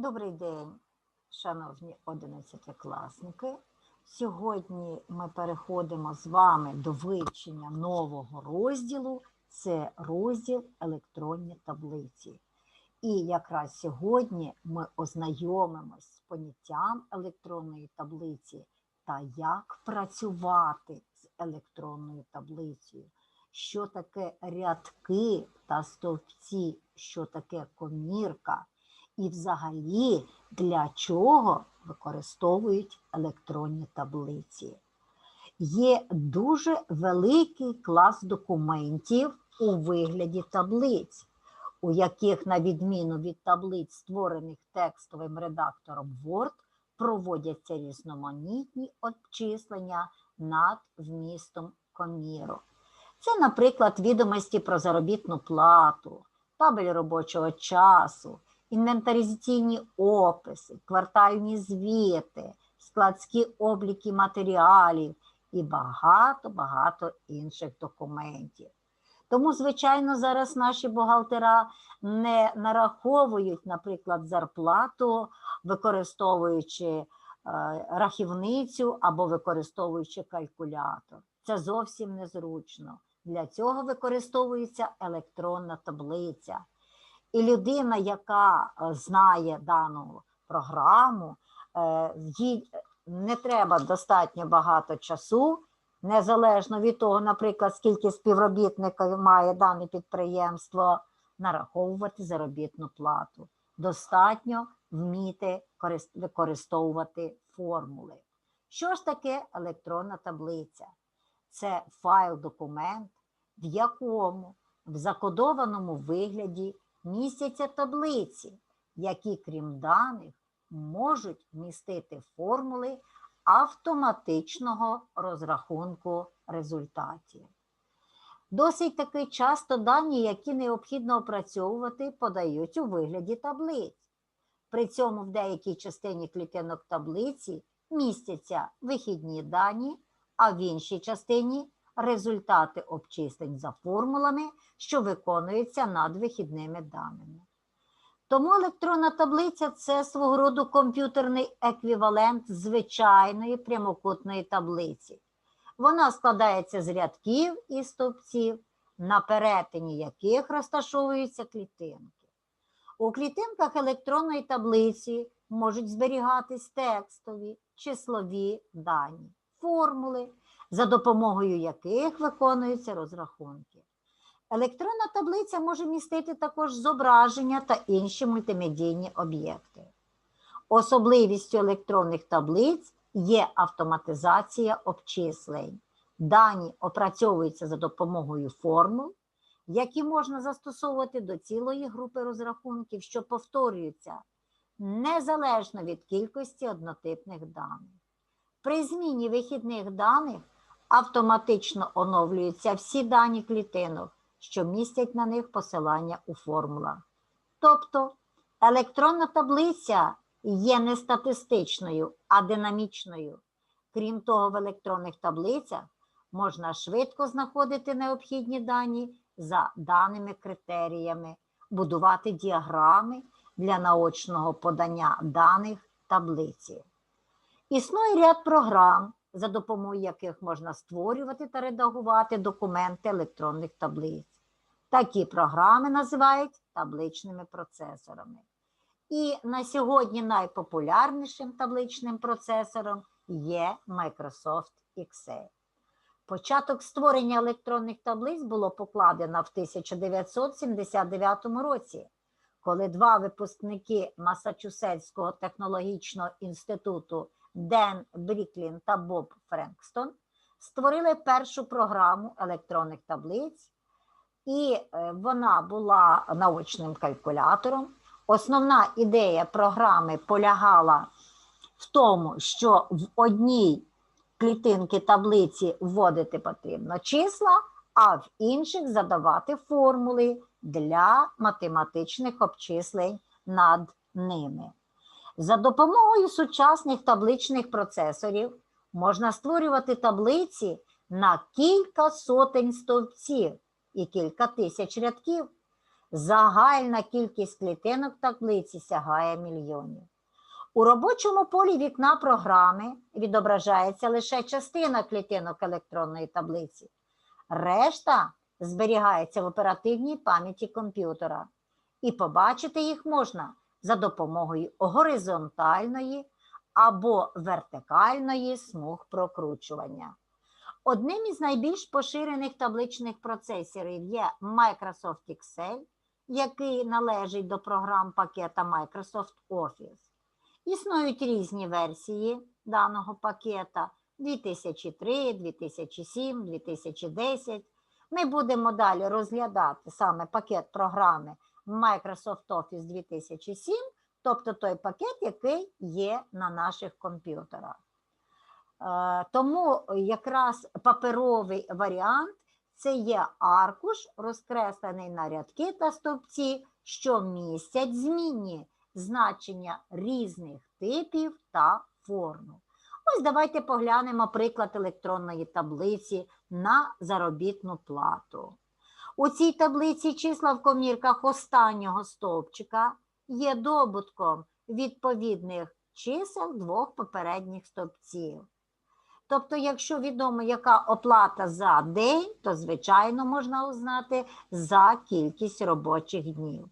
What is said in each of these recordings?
Добрий день, шановні одинадцятикласники. Сьогодні ми переходимо з вами до вивчення нового розділу. Це розділ електронні таблиці. І якраз сьогодні ми ознайомимось з поняттям електронної таблиці та як працювати з електронною таблицею, що таке рядки та стовпці, що таке комірка. І взагалі для чого використовують електронні таблиці. Є дуже великий клас документів у вигляді таблиць, у яких, на відміну від таблиць, створених текстовим редактором Word, проводяться різноманітні обчислення над вмістом комірок. Це, наприклад, відомості про заробітну плату, табель робочого часу інвентаризаційні описи, квартальні звіти, складські обліки матеріалів і багато-багато інших документів. Тому, звичайно, зараз наші бухгалтера не нараховують, наприклад, зарплату, використовуючи е, рахівницю або використовуючи калькулятор. Це зовсім незручно. Для цього використовується електронна таблиця. І людина, яка е, знає дану програму, е, їй не треба достатньо багато часу, незалежно від того, наприклад, скільки співробітників має дане підприємство, нараховувати заробітну плату. Достатньо вміти використовувати формули. Що ж таке електронна таблиця? Це файл-документ, в якому в закодованому вигляді містяться таблиці, які, крім даних, можуть містити формули автоматичного розрахунку результатів. Досить таки часто дані, які необхідно опрацьовувати, подають у вигляді таблиць. При цьому в деякій частині клітинок таблиці містяться вихідні дані, а в іншій частині результати обчислень за формулами, що виконуються над вихідними даними. Тому електронна таблиця це свого роду комп'ютерний еквівалент звичайної прямокутної таблиці. Вона складається з рядків і стовпців, на перетині яких розташовуються клітинки. У клітинках електронної таблиці можуть зберігатись текстові, числові дані, формули, за допомогою яких виконуються розрахунки. Електронна таблиця може містити також зображення та інші мультимедійні об'єкти. Особливістю електронних таблиць є автоматизація обчислень. Дані опрацьовуються за допомогою формул, які можна застосовувати до цілої групи розрахунків, що повторюються незалежно від кількості однотипних даних. При зміні вихідних даних автоматично оновлюються всі дані клітинок, що містять на них посилання у формулах. Тобто електронна таблиця є не статистичною, а динамічною. Крім того, в електронних таблицях можна швидко знаходити необхідні дані за даними критеріями, будувати діаграми для наочного подання даних таблиці. Існує ряд програм, за допомогою яких можна створювати та редагувати документи електронних таблиць. Такі програми називають табличними процесорами. І на сьогодні найпопулярнішим табличним процесором є Microsoft Excel. Початок створення електронних таблиць було покладено в 1979 році, коли два випускники Масачусетського технологічного інституту Ден Бріклін та Боб Френкстон створили першу програму електронних таблиць, і е, вона була научним калькулятором. Основна ідея програми полягала в тому, що в одній клітинки таблиці вводити потрібно числа, а в інших задавати формули для математичних обчислень над ними. За допомогою сучасних табличних процесорів можна створювати таблиці на кілька сотень стовпців і кілька тисяч рядків. Загальна кількість клітинок таблиці сягає мільйонів. У робочому полі вікна програми відображається лише частина клітинок електронної таблиці. Решта зберігається в оперативній пам'яті комп'ютера, і побачити їх можна за допомогою горизонтальної або вертикальної смуг прокручування. Одним із найбільш поширених табличних процесорів є Microsoft Excel, який належить до програм пакета Microsoft Office. Існують різні версії даного пакета 2003, 2007, 2010. Ми будемо далі розглядати саме пакет програми Microsoft Office 2007, тобто той пакет, який є на наших комп'ютерах. Е, Тому якраз паперовий варіант це є аркуш, розкреслений на рядки та стовпці, що містять змінні значення різних типів та формул. Ось давайте поглянемо приклад електронної таблиці на заробітну плату. У цій таблиці числа в комірках останнього стовпчика є добутком відповідних чисел двох попередніх стовпців. Тобто, якщо відомо, яка оплата за день, то, звичайно, можна узнати за кількість робочих днів.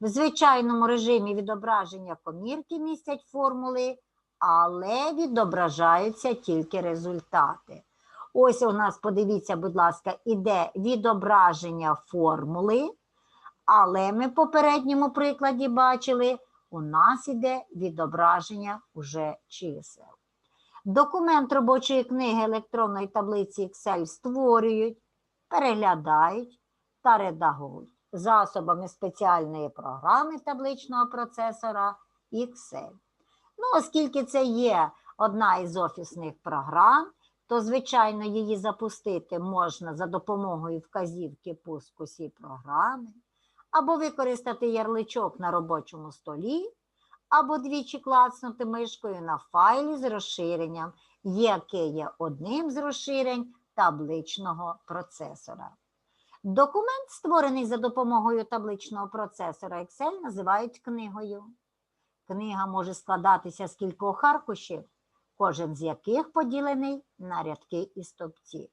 В звичайному режимі відображення комірки містять формули, але відображаються тільки результати. Ось у нас, подивіться, будь ласка, іде відображення формули, але ми в попередньому прикладі бачили, у нас іде відображення уже чисел. Документ робочої книги електронної таблиці Excel створюють, переглядають та редагують засобами спеціальної програми табличного процесора Excel. Ну, оскільки це є одна із офісних програм, то, звичайно, її запустити можна за допомогою вказівки пуску сі програми, або використати ярличок на робочому столі, або двічі клацнути мишкою на файлі з розширенням, яке є одним з розширень табличного процесора. Документ, створений за допомогою табличного процесора Excel, називають книгою. Книга може складатися з кількох аркушів, кожен з яких поділений на рядки і стовпці.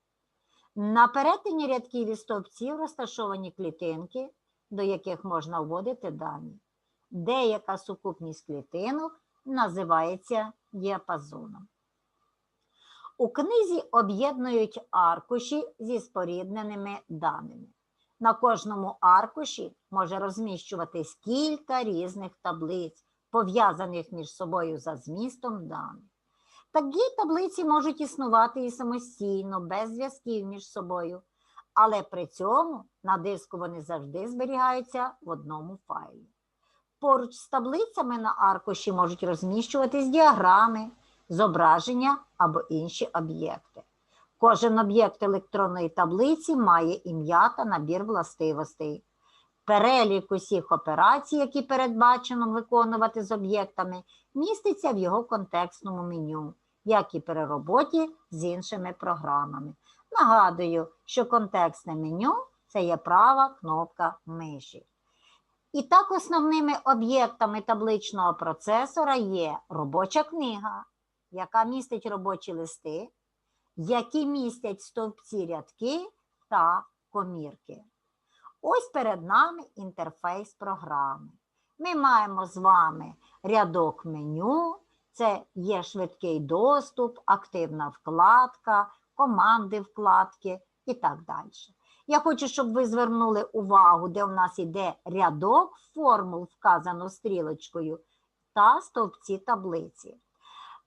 На перетині рядків і стовпців розташовані клітинки, до яких можна вводити дані. Деяка сукупність клітинок називається діапазоном. У книзі об'єднують аркуші зі спорідненими даними. На кожному аркуші може розміщуватись кілька різних таблиць, пов'язаних між собою за змістом даних. Такі таблиці можуть існувати і самостійно, без зв'язків між собою, але при цьому на диску вони завжди зберігаються в одному файлі. Поруч з таблицями на аркуші можуть розміщуватись діаграми, зображення або інші об'єкти. Кожен об'єкт електронної таблиці має ім'я та набір властивостей. Перелік усіх операцій, які передбачено виконувати з об'єктами, міститься в його контекстному меню, як і при роботі з іншими програмами. Нагадую, що контекстне меню це є права кнопка миші. І так, основними об'єктами табличного процесора є робоча книга, яка містить робочі листи, які містять стовпці рядки та комірки. Ось перед нами інтерфейс програми. Ми маємо з вами рядок меню, це є швидкий доступ, активна вкладка, команди вкладки і так далі. Я хочу, щоб ви звернули увагу, де у нас іде рядок формул, вказано стрілочкою, та стовпці таблиці.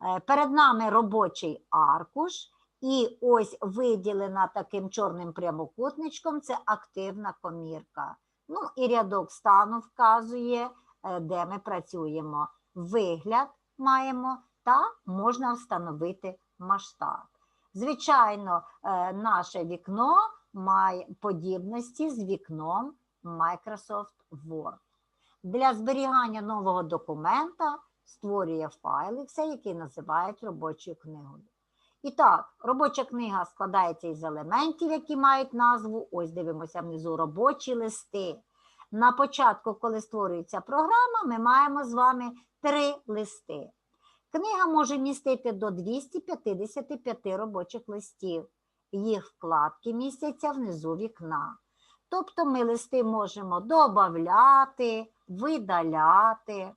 Е, Перед нами робочий аркуш, і ось виділена таким чорним прямокутничком це активна комірка. Ну і рядок стану вказує, е, де ми працюємо. Вигляд маємо та можна встановити масштаб. Звичайно, е, наше вікно має подібності з вікном Microsoft Word. Для зберігання нового документа створює файл Excel, який називають робочою книгою. І так, робоча книга складається із елементів, які мають назву. Ось дивимося внизу робочі листи. На початку, коли створюється програма, ми маємо з вами три листи. Книга може містити до 255 робочих листів. Їх вкладки містяться внизу вікна. Тобто ми листи можемо додати, видаляти.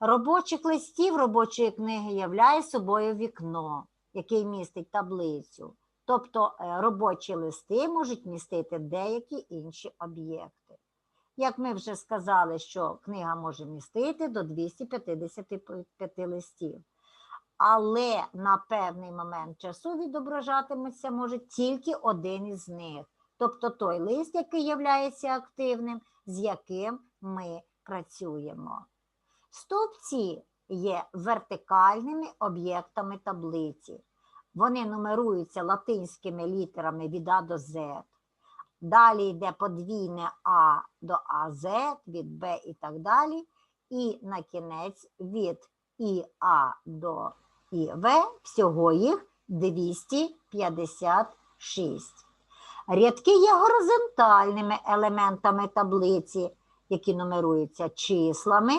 Робочих листів робочої книги являє собою вікно, яке містить таблицю. Тобто е, робочі листи можуть містити деякі інші об'єкти. Як ми вже сказали, що книга може містити до 255 листів. Але на певний момент часу відображатиметься може тільки один із них. Тобто той лист, який є активним, з яким ми працюємо. Стовпці є вертикальними об'єктами таблиці. Вони нумеруються латинськими літерами від А до З. Далі йде подвійне А до АЗ, від Б і так далі. І на кінець від ІА до ІВ, всього їх 256. Рядки є горизонтальними елементами таблиці, які нумеруються числами.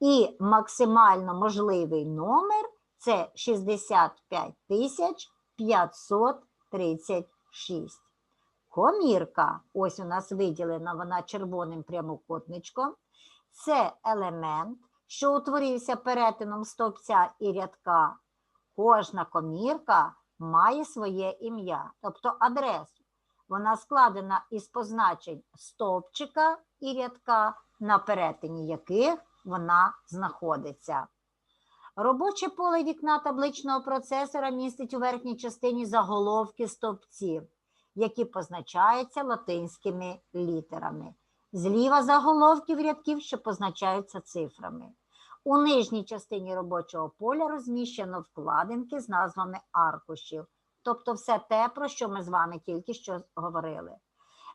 І максимально можливий номер це 65 536. Комірка, ось у нас виділена вона червоним прямокутничком. Це елемент, що утворився перетином стовпця і рядка. Кожна комірка має своє ім'я, тобто адресу. Вона складена із позначень стовпчика і рядка, на перетині яких вона знаходиться. Робоче поле вікна табличного процесора містить у верхній частині заголовки стовпців, які позначаються латинськими літерами. Зліва заголовків рядків, що позначаються цифрами. У нижній частині робочого поля розміщено вкладинки з назвами аркушів, тобто все те, про що ми з вами тільки що говорили.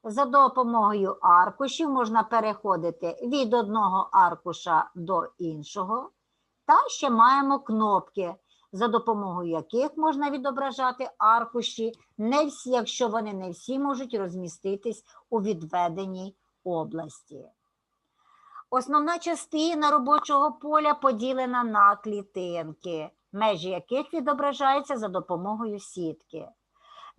За допомогою аркушів можна переходити від одного аркуша до іншого. Та ще маємо кнопки, за допомогою яких можна відображати аркуші, не всі, якщо вони не всі можуть розміститись у відведеній області. Основна частина робочого поля поділена на клітинки, межі яких відображаються за допомогою сітки.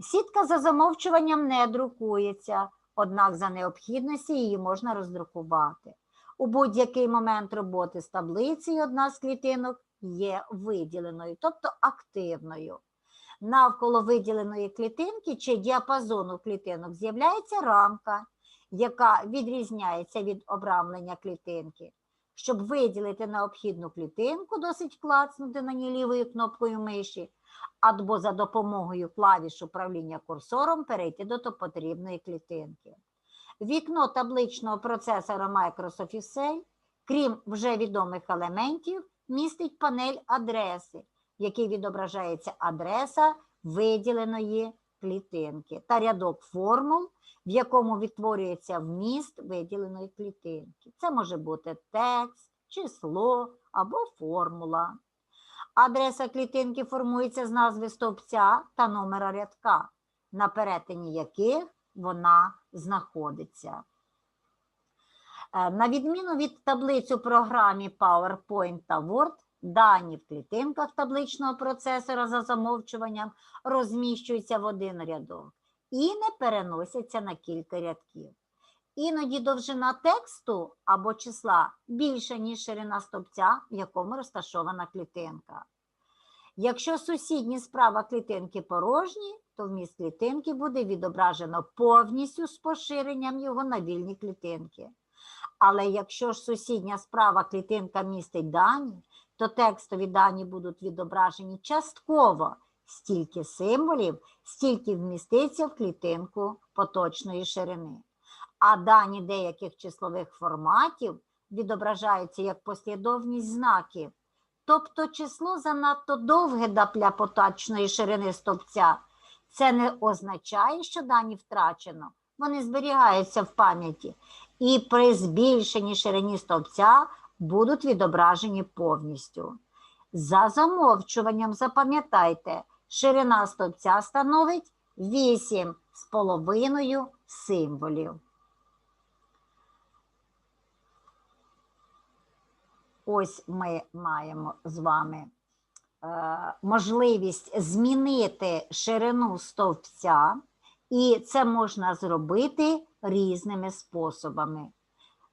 Сітка за замовчуванням не друкується, однак за необхідності її можна роздрукувати. У будь-який момент роботи з таблицею одна з клітинок є виділеною, тобто активною. Навколо виділеної клітинки чи діапазону клітинок з'являється рамка, яка відрізняється від обрамлення клітинки. Щоб виділити необхідну клітинку, досить клацнути на ній лівою кнопкою миші, або за допомогою клавіш управління курсором перейти до потрібної клітинки. Вікно табличного процесора Microsoft Excel, крім вже відомих елементів, містить панель адреси, в якій відображається адреса виділеної клітинки та рядок формул, в якому відтворюється вміст виділеної клітинки. Це може бути текст, число або формула. Адреса клітинки формується з назви стовпця та номера рядка, на перетині яких вона знаходиться. Е, на відміну від таблиць у програмі PowerPoint та Word, дані в клітинках табличного процесора за замовчуванням розміщуються в один рядок і не переносяться на кілька рядків. Іноді довжина тексту або числа більша, ніж ширина стовпця, в якому розташована клітинка. Якщо сусідні справа клітинки порожні, то вміст клітинки буде відображено повністю з поширенням його на вільні клітинки. Але якщо ж сусідня справа клітинка містить дані, то текстові дані будуть відображені частково стільки символів, стільки вміститься в клітинку поточної ширини. А дані деяких числових форматів відображаються як послідовність знаків. Тобто число занадто довге для поточної ширини стовпця це не означає, що дані втрачено, вони зберігаються в пам'яті, і при збільшенні ширині стовпця будуть відображені повністю. За замовчуванням, запам'ятайте, ширина стовпця становить 8,5 символів. Ось ми маємо з вами можливість змінити ширину стовпця, і це можна зробити різними способами.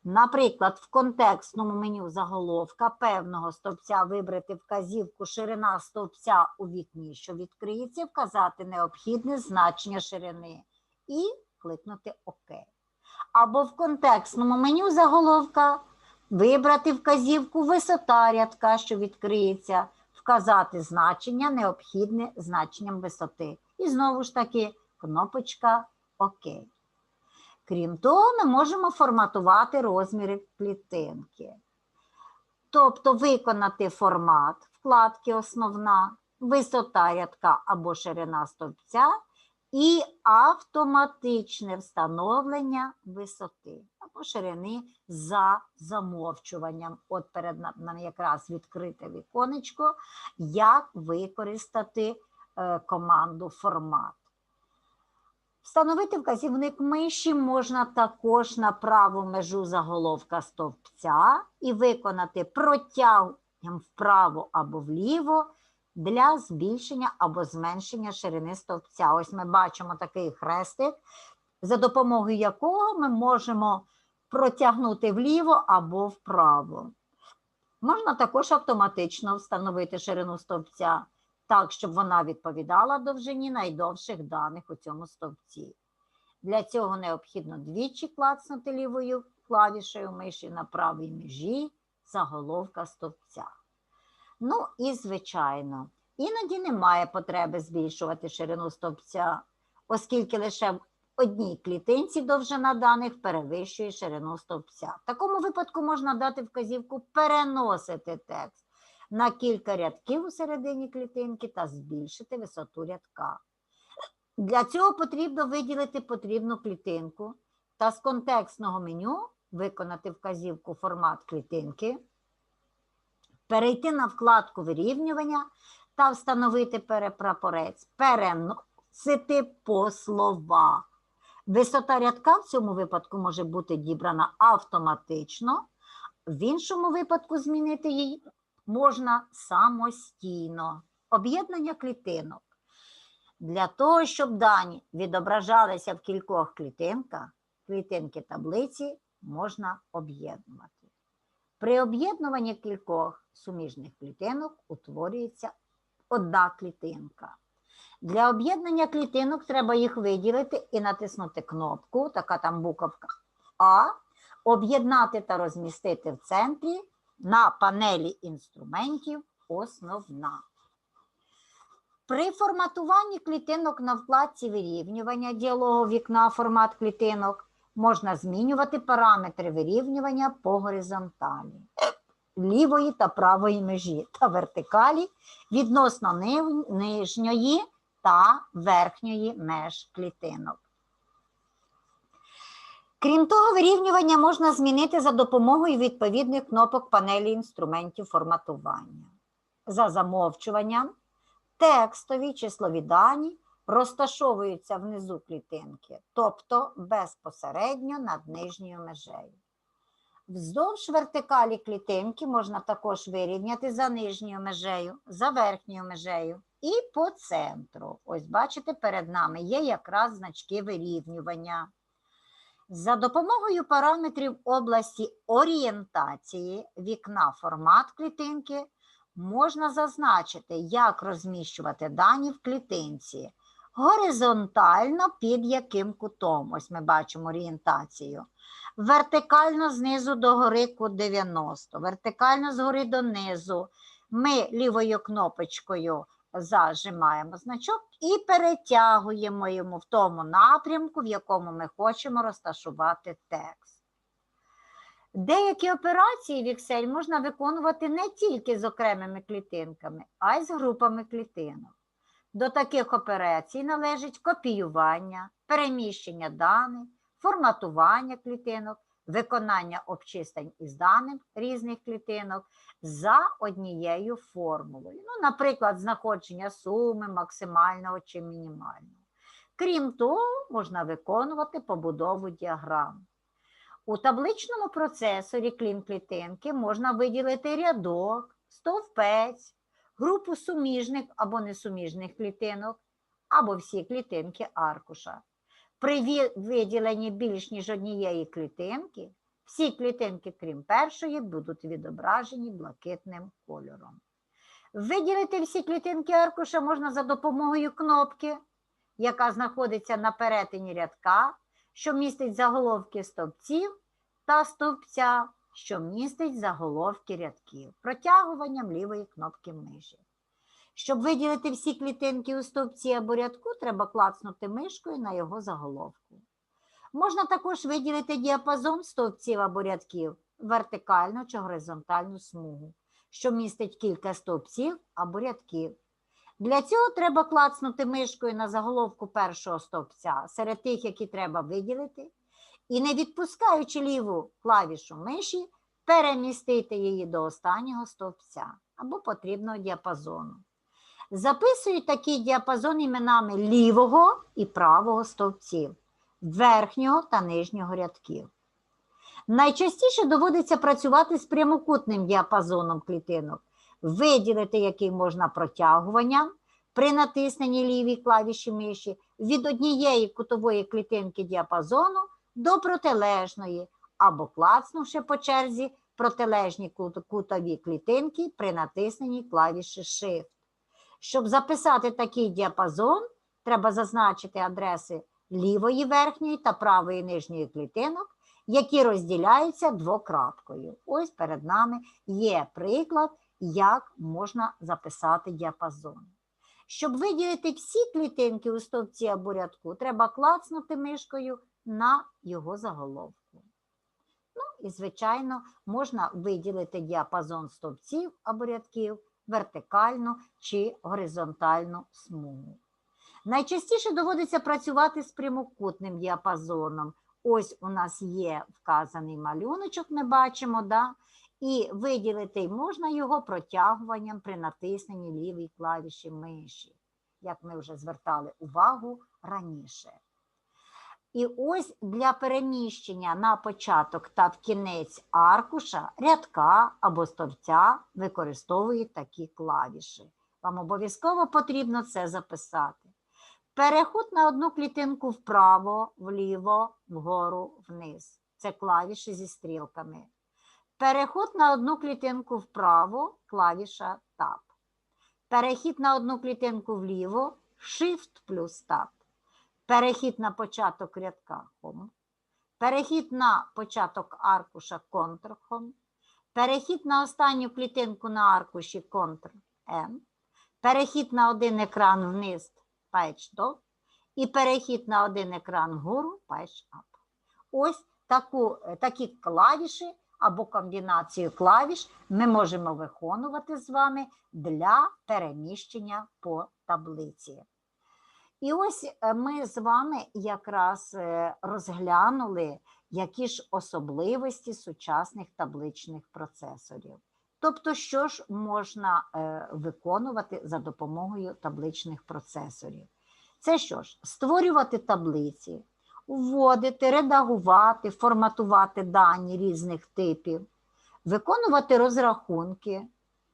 Наприклад, в контекстному меню заголовка певного стовпця вибрати вказівку ширина стовпця у вікні, що відкриється, вказати необхідне значення ширини і кликнути ОК. Або в контекстному меню заголовка вибрати вказівку висота рядка, що відкриється, вказати значення, необхідне значенням висоти. І знову ж таки кнопочка ОК. Крім того, ми можемо форматувати розміри клітинки. Тобто виконати формат вкладки основна, висота рядка або ширина стовпця і автоматичне встановлення висоти або ширини за замовчуванням. От перед нами якраз відкрите віконечко, як використати е, команду формат. Встановити вказівник миші можна також на праву межу заголовка стовпця і виконати протягом вправо або вліво для збільшення або зменшення ширини стовпця. Ось ми бачимо такий хрестик, за допомогою якого ми можемо протягнути вліво або вправо. Можна також автоматично встановити ширину стовпця так, щоб вона відповідала довжині найдовших даних у цьому стовпці. Для цього необхідно двічі клацнути лівою клавішею миші на правій межі заголовка стовпця. Ну і, звичайно, іноді немає потреби збільшувати ширину стовпця, оскільки лише одній клітинці довжина даних перевищує ширину стовпця. В такому випадку можна дати вказівку переносити текст на кілька рядків у середині клітинки та збільшити висоту рядка. Для цього потрібно виділити потрібну клітинку та з контекстного меню виконати вказівку формат клітинки, перейти на вкладку вирівнювання та встановити перепрапорець, переносити по словах. Висота рядка в цьому випадку може бути дібрана автоматично, в іншому випадку змінити її можна самостійно. Об'єднання клітинок. Для того, щоб дані відображалися в кількох клітинках, клітинки таблиці можна об'єднувати. При об'єднуванні кількох суміжних клітинок утворюється одна клітинка. Для об'єднання клітинок треба їх виділити і натиснути кнопку, така там буковка А, об'єднати та розмістити в центрі на панелі інструментів основна. При форматуванні клітинок на вкладці вирівнювання діалогу вікна формат клітинок можна змінювати параметри вирівнювання по горизонталі, лівої та правої межі та вертикалі відносно нижньої та верхньої меж клітинок. Крім того, вирівнювання можна змінити за допомогою відповідних кнопок панелі інструментів форматування. За замовчуванням, текстові числові дані розташовуються внизу клітинки, тобто безпосередньо над нижньою межею. Вздовж вертикалі клітинки можна також вирівняти за нижньою межею, за верхньою межею і по центру. Ось, бачите, перед нами є якраз значки вирівнювання. За допомогою параметрів області орієнтації вікна формат клітинки можна зазначити, як розміщувати дані в клітинці горизонтально під яким кутом. Ось ми бачимо орієнтацію. Вертикально знизу до гори кут 90, вертикально згори донизу. Ми лівою кнопочкою зажимаємо значок і перетягуємо йому в тому напрямку, в якому ми хочемо розташувати текст. Деякі операції в Excel можна виконувати не тільки з окремими клітинками, а й з групами клітинок. До таких операцій належить копіювання, переміщення даних, форматування клітинок, виконання обчистень із даних різних клітинок за однією формулою. Ну, Наприклад, знаходження суми максимального чи мінімального. Крім того, можна виконувати побудову діаграм. У табличному процесорі клін клітинки можна виділити рядок, стовпець, групу суміжних або несуміжних клітинок, або всі клітинки аркуша. При виділенні більш ніж однієї клітинки, всі клітинки, крім першої, будуть відображені блакитним кольором. Виділити всі клітинки аркуша можна за допомогою кнопки, яка знаходиться на перетині рядка, що містить заголовки стовпців, та стовпця, що містить заголовки рядків, протягуванням лівої кнопки миші. Щоб виділити всі клітинки у стовпці або рядку, треба клацнути мишкою на його заголовку. Можна також виділити діапазон стовпців або рядків, вертикальну чи горизонтальну смугу, що містить кілька стовпців або рядків. Для цього треба клацнути мишкою на заголовку першого стовпця серед тих, які треба виділити, і не відпускаючи ліву клавішу миші, перемістити її до останнього стовпця або потрібного діапазону. Записують такий діапазон іменами лівого і правого стовпців, верхнього та нижнього рядків. Найчастіше доводиться працювати з прямокутним діапазоном клітинок, виділити який можна протягуванням при натисненні лівій клавіші миші від однієї кутової клітинки діапазону до протилежної, або клацнувши по черзі протилежні кутові клітинки при натисненні клавіші Shift. Щоб записати такий діапазон, треба зазначити адреси лівої верхньої та правої нижньої клітинок, які розділяються двокрапкою. Ось перед нами є приклад, як можна записати діапазон. Щоб виділити всі клітинки у стовпці або рядку, треба клацнути мишкою на його заголовку. Ну і, звичайно, можна виділити діапазон стовпців або рядків, вертикальну чи горизонтальну смугу. Найчастіше доводиться працювати з прямокутним діапазоном. Ось у нас є вказаний малюночок, ми бачимо, да? і виділити можна його протягуванням при натисненні лівої клавіші миші, як ми вже звертали увагу раніше. І ось для переміщення на початок та в кінець аркуша, рядка або стовця використовують такі клавіші. Вам обов'язково потрібно це записати. Переход на одну клітинку вправо, вліво, вгору, вниз. Це клавіші зі стрілками. Переход на одну клітинку вправо, клавіша Tab. Перехід на одну клітинку вліво, Shift плюс Tab. Перехід на початок рядка Home. Перехід на початок аркуша Ctrl-Home. Перехід на останню клітинку на аркуші Ctrl-N. Перехід на один екран вниз Page Down. І перехід на один екран вгору Page Up. Ось таку, е, такі клавіші або комбінацію клавіш ми можемо виконувати з вами для переміщення по таблиці. І ось е, ми з вами якраз е, розглянули, які ж особливості сучасних табличних процесорів. Тобто, що ж можна е, виконувати за допомогою табличних процесорів? Це що ж, створювати таблиці, вводити, редагувати, форматувати дані різних типів, виконувати розрахунки,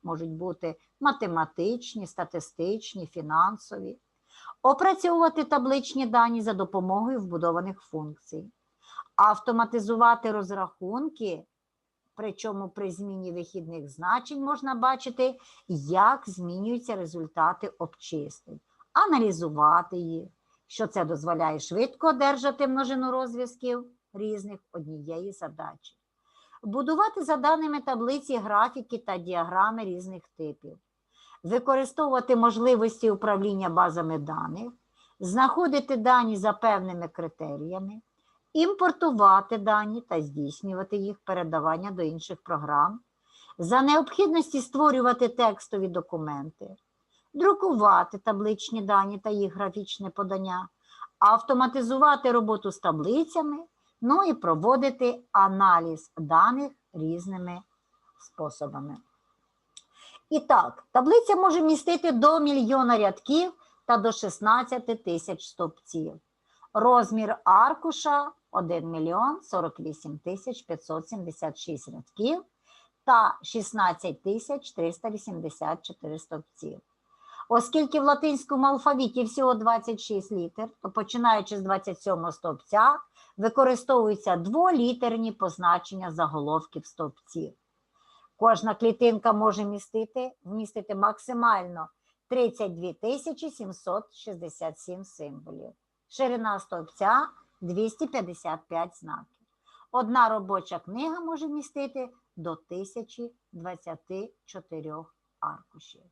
можуть бути математичні, статистичні, фінансові, опрацьовувати табличні дані за допомогою вбудованих функцій, автоматизувати розрахунки, причому при зміні вихідних значень можна бачити, як змінюються результати обчислень, аналізувати їх, що це дозволяє швидко одержати множину розв'язків різних однієї задачі. Будувати за даними таблиці графіки та діаграми різних типів, використовувати можливості управління базами даних, знаходити дані за певними критеріями, імпортувати дані та здійснювати їх передавання до інших програм, за необхідності створювати текстові документи, друкувати табличні дані та їх графічне подання, автоматизувати роботу з таблицями, ну і проводити аналіз даних різними способами. І так, таблиця може містити до мільйона рядків та до 16 тисяч стовпців. Розмір аркуша 1 мільйон 48 тисяч 576 рядків та 16 тисяч 384 стовпців. Оскільки в латинському алфавіті всього 26 літер, то починаючи з 27 стовпця використовуються дволітерні позначення заголовків стовпців. Кожна клітинка може містити, вмістити максимально 32 тисячі 767 символів. Ширина стовпця 255 знаків. Одна робоча книга може містити до 1024 аркушів.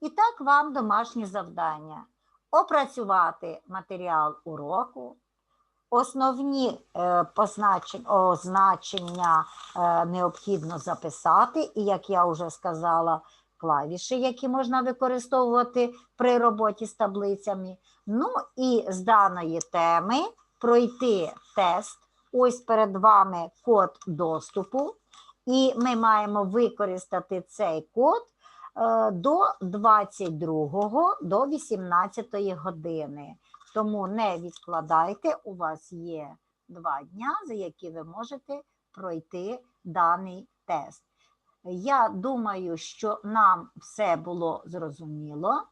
І так вам домашнє завдання опрацювати матеріал уроку, основні е, означення е, необхідно записати, і, як я вже сказала, клавіші, які можна використовувати при роботі з таблицями. Ну і з даної теми пройти тест. Ось перед вами код доступу, і ми маємо використати цей код е, до 22 до 18 години. Тому не відкладайте, у вас є два дня, за які ви можете пройти даний тест. Я думаю, що нам все було зрозуміло.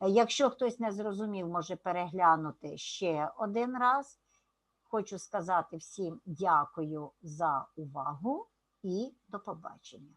Якщо хтось не зрозумів, може переглянути ще один раз. Хочу сказати всім дякую за увагу і до побачення.